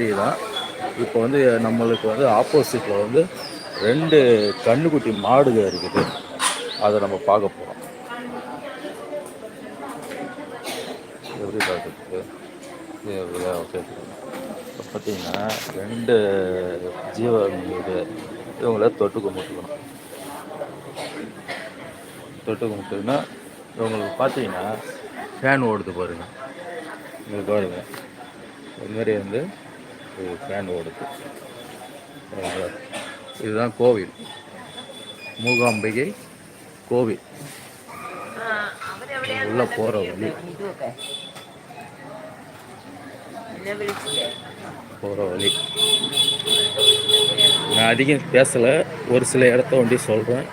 தான் இப்போ வந்து நம்மளுக்கு வந்து ஆப்போசிட்டில் வந்து ரெண்டு கண்ணுக்குட்டி மாடுக இருக்குது. அதை நம்ம பார்க்க போகிறோம் எப்படி பார்க்குறது? ஓகே இப்போ பார்த்தீங்கன்னா ரெண்டு ஜீவன் இவங்கள தொட்டு கும்பிட்டுக்கணும் தொட்டு கும்பிட்டுன்னா இவங்களுக்கு பார்த்தீங்கன்னா ஃபேன் ஓடுது பாருங்கள் இங்கே பாருங்கள் இது மாதிரி வந்து இது ஃபேன் ஓடுது இதுதான் கோவில். மூகாம்பிகை கோவில். உள்ள போகிற வழி. போகிற வழி. நான் அதிகம் பேசலை. ஒரு சில இடத்த வண்டி சொல்கிறேன்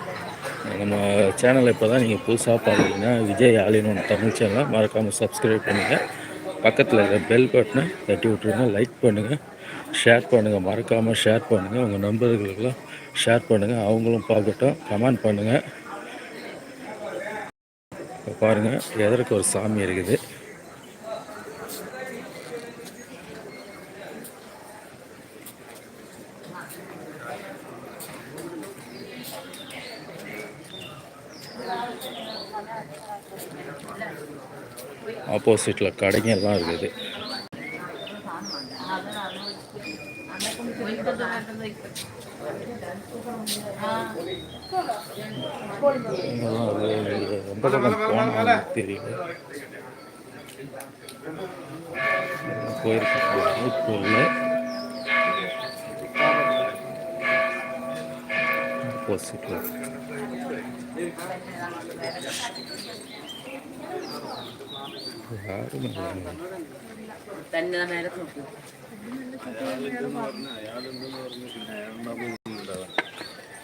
நம்ம சேனலை இப்போ தான் நீங்கள் புதுசாக பார்க்குறீங்கன்னா விஜய் ஆலினோன் தமிழ் சேனலை மறக்காமல் சப்ஸ்கிரைப் பண்ணுங்கள் பக்கத்தில் இருக்கிற பெல் பட்டனை தட்டி விட்ருங்க லைக் பண்ணுங்கள் ஷேர் பண்ணுங்கள் மறக்காமல் ஷேர் பண்ணுங்கள் உங்கள் நண்பர்களுக்கெல்லாம் ஷேர் பண்ணுங்கள் அவங்களும் பார்க்கட்டும் கமெண்ட் பண்ணுங்கள் பாருங்கள் எதற்கு ஒரு சாமி இருக்குது? ஆப்போசிட்டில் கடைங்க எல்லாம் இருக்குது ரொம்ப பக்கம் தெரியல. போயிருக்கோம் ஆப்போசிட்டில் തന്നെ മേലെ നോക്കൂ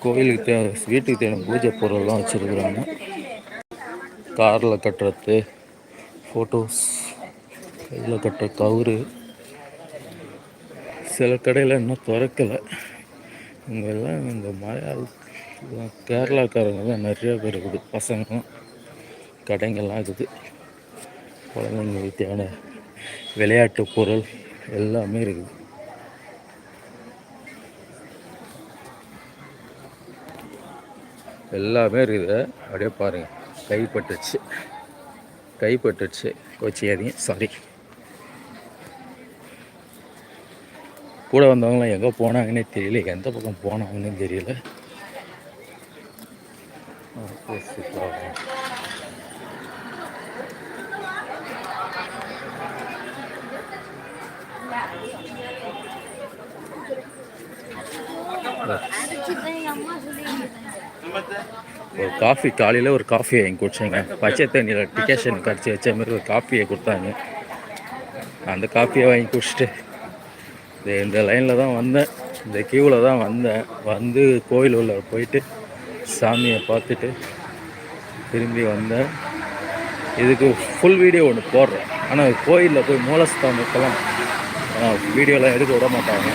கோயிலுக்கு தேவை வீட்டுக்கு தேவையான பூஜை பொருள்லாம் வச்சுருக்குறாங்க காரில் கட்டுறது ஃபோட்டோஸ் கையில் கட்டுற கவுரு சில கடையில் இன்னும் திறக்கலை இங்கெல்லாம் இந்த மலையாள கேரளாக்காரங்க தான் பேர் இருக்குது. பசங்க கடைங்கள்லாம் இருக்குது. குழந்தைங்களுக்கு தேவையான விளையாட்டு பொருள் எல்லாமே இருக்குது. எல்லாமே இருக்குது. அப்படியே பாருங்கள் கைப்பட்டுச்சு கைப்பட்டுச்சு கோச்சியாதீங்க சாரி கூட வந்தவங்களாம் எங்கே போனாங்கன்னே தெரியல. எந்த பக்கம் போனாங்கன்னே தெரியல. ஒரு காஃபி காலையில் ஒரு காஃபி வாங்கி குடிச்சேங்க. பச்சை தண்ணியில் டிகேஷன் கடிச்சு வச்ச மாதிரி ஒரு காஃபியை கொடுத்தாங்க. அந்த காஃபியை வாங்கி குடிச்சிட்டு இந்த இந்த லைனில் தான் வந்தேன். இந்த கியூவில் தான் வந்தேன். வந்து கோயில் உள்ள போயிட்டு சாமியை பார்த்துட்டு திரும்பி வந்தேன். இதுக்கு ஃபுல் வீடியோ ஒன்று போடுறேன். ஆனால் கோயிலில் போய் மூலஸ்தானத்தெல்லாம் வீடியோலாம் எடுக்க விட மாட்டாங்க.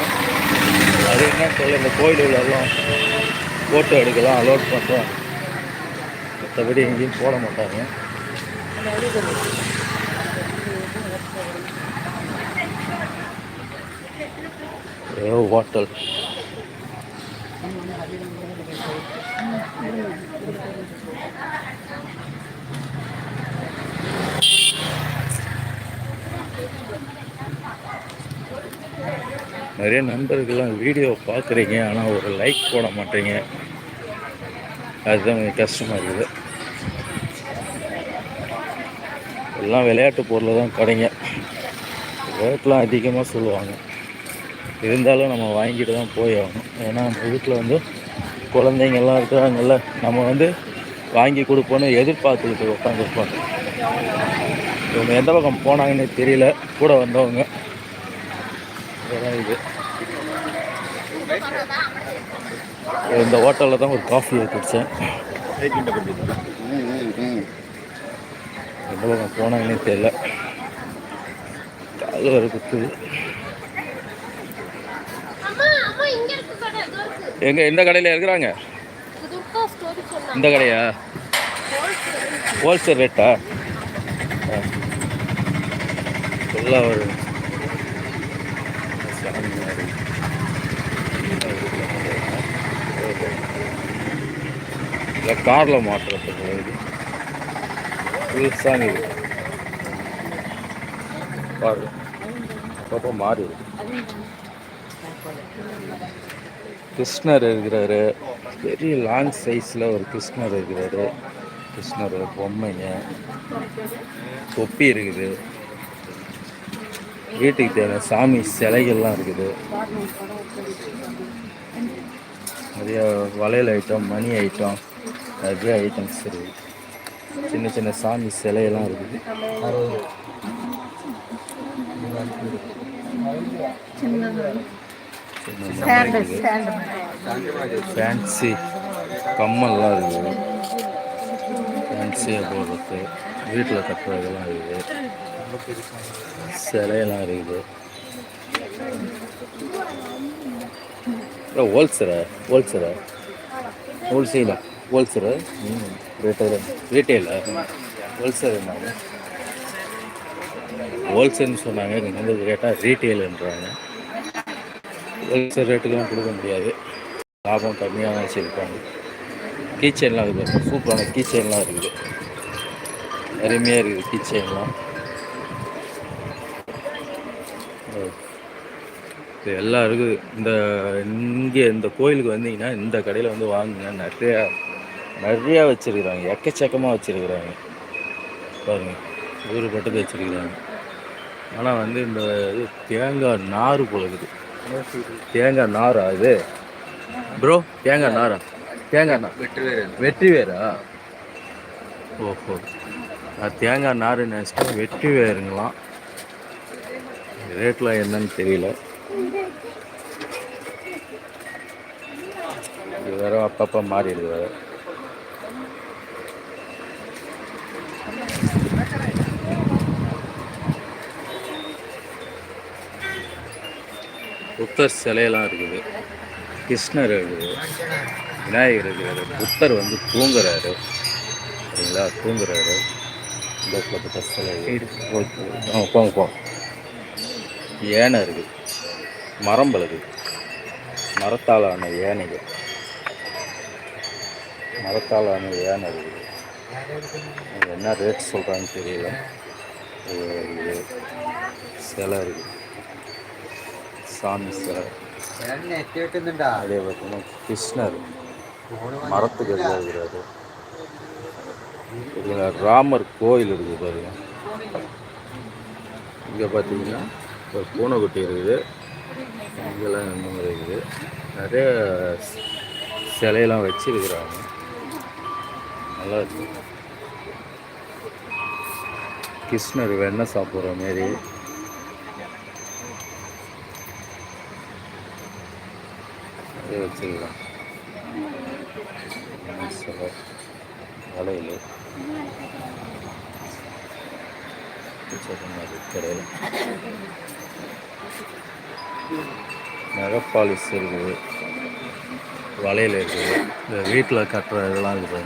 அது என்னன்னு சொல்ல இந்த கோயில் உள்ளெல்லாம் ஃபோட்டோ எடுக்கலாம் அலோட் பண்ணுறோம் மற்றபடி எங்கேயும் போட மாட்டாங்க. ஏதோ ஹோட்டல். நிறைய நண்பர்கள்லாம் வீடியோ பார்க்குறீங்க ஆனால் ஒரு லைக் போட மாட்டீங்க. அதுதான் கொஞ்சம் கஷ்டமாக இருக்குது. எல்லாம் விளையாட்டு பொருள் தான் கடைங்க ரேட்லாம் அதிகமாக சொல்லுவாங்க. இருந்தாலும் நம்ம வாங்கிட்டு தான் போய் ஆகணும். ஏன்னா நம்ம வீட்டில் வந்து குழந்தைங்கள்லாம் இருக்கிறாங்கல்ல நம்ம வந்து வாங்கி கொடுப்போன்னு எதிர்பார்த்துக்கிட்டு உட்காந்துருப்போம் இவங்க எந்த பக்கம் போனாங்கன்னே தெரியல. கூட வந்தவங்க. இதெல்லாம் இது. இந்த ஹோட்டலில் தான் ஒரு காஃபி குடித்தேன் எந்த பக்கம் போனாங்கன்னே தெரியல. கால் வர குத்துது அம்மா அம்மா இங்க இருக்கு கடை இதோ இருக்கு எங்கே எந்த கடையில் இருக்கிறாங்க? இந்த கடையா? ஹோல்சேல் ரேட்டா ஃபுல்லாக முன்னாடி இல்லை காரில் மாட்டுறதுக்கு இது. புதுசாக இது. அப்பப்போ மாறி இருக்கு கிருஷ்ணர் இருக்கிறாரு பெரிய லாங் சைஸில் ஒரு கிருஷ்ணர் இருக்கிறாரு கிருஷ்ணர் பொம்மைங்க. தொப்பி இருக்குது. வீட்டுக்கு தேவையான சாமி சிலைகள்லாம் இருக்குது. நிறைய வளையல் ஐட்டம் மணி ஐட்டம் நிறைய ஐட்டம்ஸ் இருக்குது. சின்ன சின்ன சாமி சிலையெல்லாம் இருக்குது. ஃபேன்சி கம்மல்லாம் இருக்குது. ஃபேன்சியாக போடுறது. வீட்டில் கட்டுறதெல்லாம் இருக்குது. சிலையெல்லாம் இருக்குது. ஹோல்சேலா ஹோல்சேலா ஹோல்சேலா ஹோல்சேலா ரீட்டைல ரீட்டைலா ஹோல்சேல் ஹோல்சேல்னு சொன்னாங்க. நீங்கள் வந்து கேட்டால் ரீட்டெயிலுன்றாங்க ஹோல்சேல் ரேட்டுக்கெலாம் கொடுக்க முடியாது. லாபம் கம்மியாக தான் வச்சுருப்பாங்க. கீச்செயின்லாம் இருக்குது சூப்பரான கீச்செயின்லாம் இருக்குது. அருமையாக இருக்குது கீச்செயின்லாம் இது எல்லாம் இருக்குது இந்த இங்கே இந்த கோயிலுக்கு வந்தீங்கன்னா இந்த கடையில் வந்து வாங்குங்க. நிறையா நிறையா வச்சுருக்குறாங்க. எக்கச்சக்கமாக வச்சுருக்குறாங்க. பாருங்க. ஊறுபட்டது வச்சுருக்குறாங்க. ஆனால் வந்து இந்த இது தேங்காய் நார் போல இருக்குது. தேங்காய் நாரா இது? ப்ரோ தேங்காய் நாரா? தேங்காய் நார் வெற்றி வேறு ஓஹோ. நான் தேங்காய் நார் நினச்சிட்டேன் வெற்றி வேருங்களாம் ரேட்லாம் என்னன்னு தெரியல. இது வேற அப்பப்போ மாறிடுது வேற. புத்தர் சிலையெல்லாம் இருக்குது. கிருஷ்ணர் இருக்குது. விநாயகர் இருக்கிறாரு. புத்தர் வந்து தூங்குறாரு. சரிங்களா? தூங்குறாரு. இந்த புத்தர் சிலை ஓகே. ஆ போங்க போங்க. யானை இருக்குது மரம் பழகுது மரத்தாலான யானைகள். மரத்தாலான யானை இருக்குது என்ன ரேட் சொல்கிறாங்கன்னு தெரியல. சிலை இருக்குது சாமி சிலை அதே பார்த்தீங்கன்னா கிருஷ்ணர் மரத்துக்கு எழுதுகிறாரு ராமர் கோயில் இருக்குது பாருங்க இங்கே பார்த்தீங்கன்னா ஒரு பூனைக்குட்டி இருக்குது இங்கெல்லாம் இன்னும் இருக்குது நிறைய சிலையெல்லாம் வச்சுருக்குறாங்க நல்லா இருக்கு கிருஷ்ணர் வெண்ணெய் சாப்பிட்ற மாரி அதே வச்சுக்கலாம் சிலை வளையல் கடையில் நகைப்பாலிஸ் இருக்குது. வளையல் இருக்குது. இந்த வீட்டில் கட்டுற இதெல்லாம் இருக்குது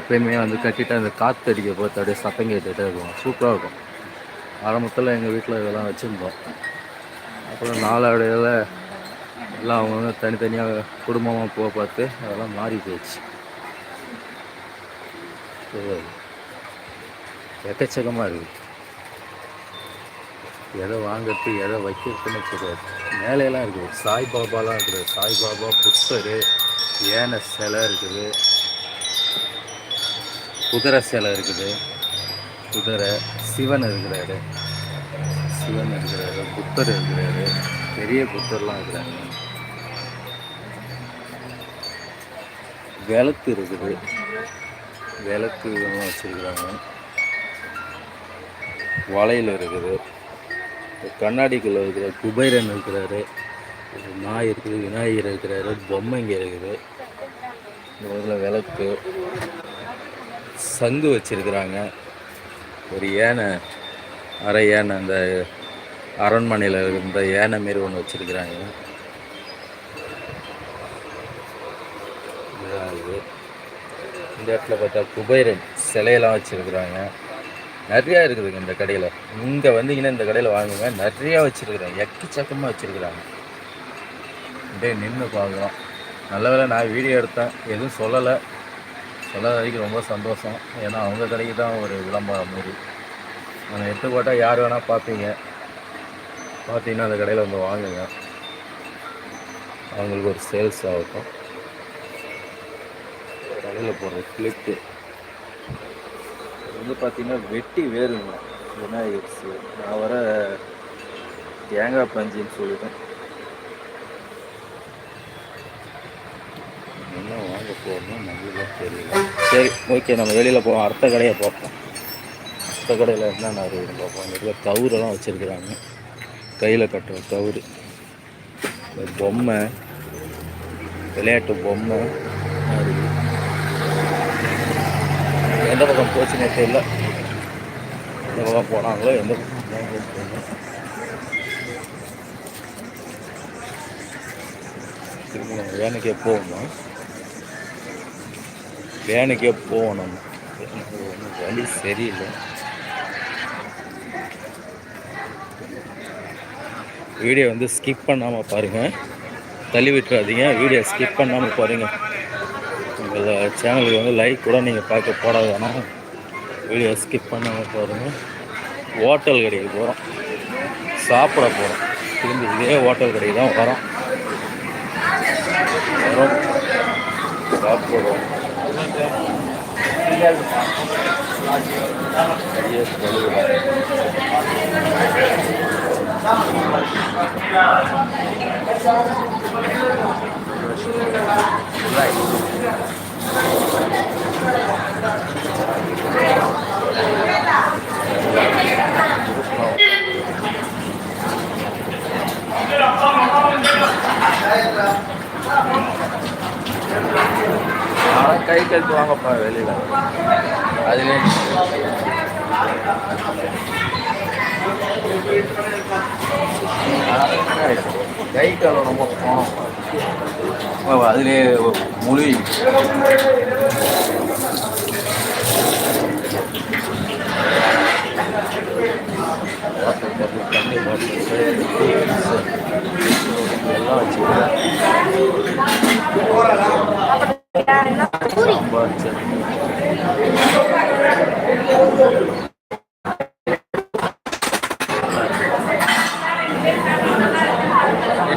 எப்பயுமே வந்து கட்டிட்டு அந்த காற்று அடிக்க போகிறது அப்படியே சத்தம் கேட்டுகிட்டே இருக்கும். சூப்பராக இருக்கும். ஆரம்பத்தில் எங்கள் வீட்டில் இதெல்லாம் வச்சுருந்தோம். அப்புறம் நாளடைவில் எல்லாம் அவங்கவுங்க தனித்தனியாக குடும்பமாக போக பார்த்து அதெல்லாம் மாறி போயிடுச்சு. எக்கச்சக்கமாக இருக்குது. எதை வாங்கிறது எதை வைக்கிறதுன்னு தெரியாது. மேலையெல்லாம் இருக்குது. சாய்பாபாலாம் இருக்குது. சாய்பாபா புத்தர் யானை சிலை இருக்குது. குதிரை சிலை இருக்குது. குதிரை சிவன் இருக்கிறாரு. சிவன் இருக்கிறாரு புத்தர் இருக்கிறாரு. பெரிய புத்தர்லாம் இருக்கிறாங்க. விளக்கு இருக்குது விளக்கு இதெல்லாம் வச்சுருக்குறாங்க. வளையல் இருக்குது. கண்ணாடிக்குள்ளே இருக்கிற குபேரன் இருக்கிறாரு. நாய் இருக்குது விநாயகர் இருக்கிறாரு பொம்மைங்க இருக்குது. இந்த விளக்கு சங்கு வச்சுருக்குறாங்க. ஒரு யானை அரை யானை அந்த அரண்மனையில் இருந்த யானை மாரி ஒன்று வச்சிருக்கிறாங்க இதுதான் இது இந்த இடத்துல பார்த்தா குபேரன் சிலையெல்லாம் வச்சுருக்குறாங்க. நிறையா இருக்குதுங்க இந்த கடையில். இங்கே வந்தீங்கன்னா இந்த கடையில் வாங்குங்க. நிறையா வச்சுருக்குறாங்க. எக்கச்சக்கமாக வச்சுருக்குறாங்க. அப்படியே நின்று பார்க்குறோம் நல்ல வேலை நான் வீடியோ எடுத்தேன். எதுவும் சொல்லலை. சொல்லாத வரைக்கும் ரொம்ப சந்தோஷம். ஏன்னா அவங்க கடைக்கு தான் ஒரு விளம்பரம் மாதிரி. நான் எடுத்து போட்டால் யார் வேணால் பார்ப்பீங்க. பார்த்தீங்கன்னா அந்த கடையில் வந்து வாங்குங்க. அவங்களுக்கு ஒரு சேல்ஸ் ஆகட்டும். கடையில் போடுற கிளிப்பு வந்து பார்த்தீங்கன்னா வெட்டி வேறுங்க விநாயகர்ஸ் நான் வர தேங்காய் பஞ்சின்னு சொல்லிட்டேன். என்ன வாங்க போகணும் நம்மளுக்கு தெரியல. சரி ஓகே நம்ம வெளியில் போவோம். அடுத்த கடையை பார்ப்போம். அடுத்த கடையில் என்ன நிறைய பார்ப்போம். இங்கே இருக்க கவுரெல்லாம் வச்சுருக்குறாங்க. கையில் கட்டுற கவுரு. பொம்மை விளையாட்டு பொம்மை. எந்த பக்கம் போச்சுன்னே தெரியல. எந்த பக்கம் போனாங்களோ எந்த பக்கம் தெரியல. திரும்ப நம்ம வேனுக்கே போகணும். வேனுக்கே போகணும். வழி சரியில்லை. வீடியோ வந்து ஸ்கிப் பண்ணாமல் பாருங்கள் தள்ளி விட்டுறாதீங்க. வீடியோ ஸ்கிப் பண்ணாமல் பாருங்கள் உங்கள் சேனலுக்கு வந்து லைக் கூட நீங்கள் பார்க்க போட வேணாம் வீடியோ ஸ்கிப் பண்ணாமல் பாருங்கள் ஹோட்டல் கடைக்கு போகிறோம் சாப்பிட போகிறோம் திரும்பி இதே ஹோட்டல் கடைக்கு தான் வரோம். வரோம். சாப்பிடுவோம் Right. ஆனால் கை கழுத்து வாங்கப்பா வெளியில். அதுலேயே. கை காலம் ரொம்ப போனோம். அதிலே மொழி. தண்ணி பாட்டில் எல்லாம் வச்சுக்கிறேன் சாம்பார் சட்னி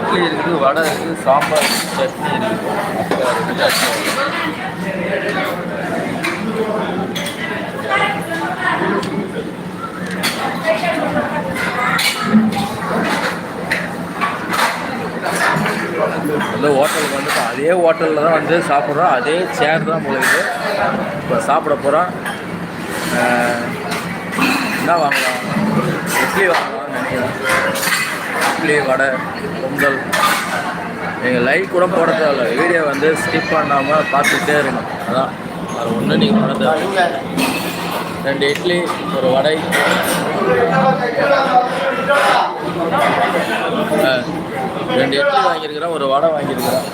இட்லி இருக்குது வடை இருக்குது சாம்பார் சட்னி இருக்குது வேற இல்லை. அந்த ஹோட்டலுக்கு வந்துட்டு அதே ஹோட்டலில் தான் வந்து சாப்பிட்றோம் அதே சேர் தான் முளைக்குது இப்போ சாப்பிட போகிறோம் என்ன வாங்கலாம்? இட்லி வாங்கலாம்னு நினைக்கிறேன். இட்லி வடை பொங்கல். நீங்கள் லைக் கூட போட தேவையில்ல வீடியோ வந்து ஸ்கிப் பண்ணாமல் பார்த்துட்டே இருங்க. அதான். அது ஒன்று நீங்கள் பண்ண தேவை ரெண்டு இட்லி ஒரு வடை. ரெண்டு இட்லி வாங்கியிருக்கிறேன் ஒரு வடை வாங்கியிருக்கிறேன்.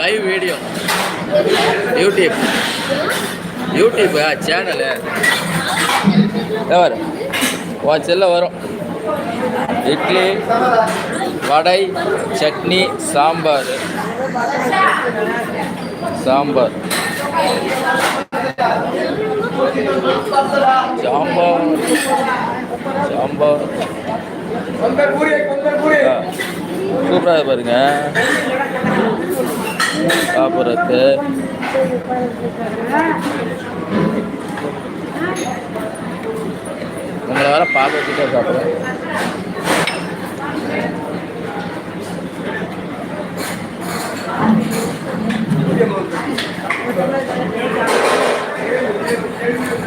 Live video YouTube YouTube channel வரும் உன் செல்ல வரும். இட்லி வடை சட்னி சாம்பார். சாம்பார். சாம்பார். சாம்பார். சூப்பராக பாருங்க. சாப்பிட்றது உங்களை வேற பார்க்க வச்சுட்டே சாப்பிடுவேன்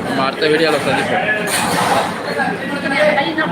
நம்ம அடுத்த வீடியோவில் சந்திப்போம். கை தான்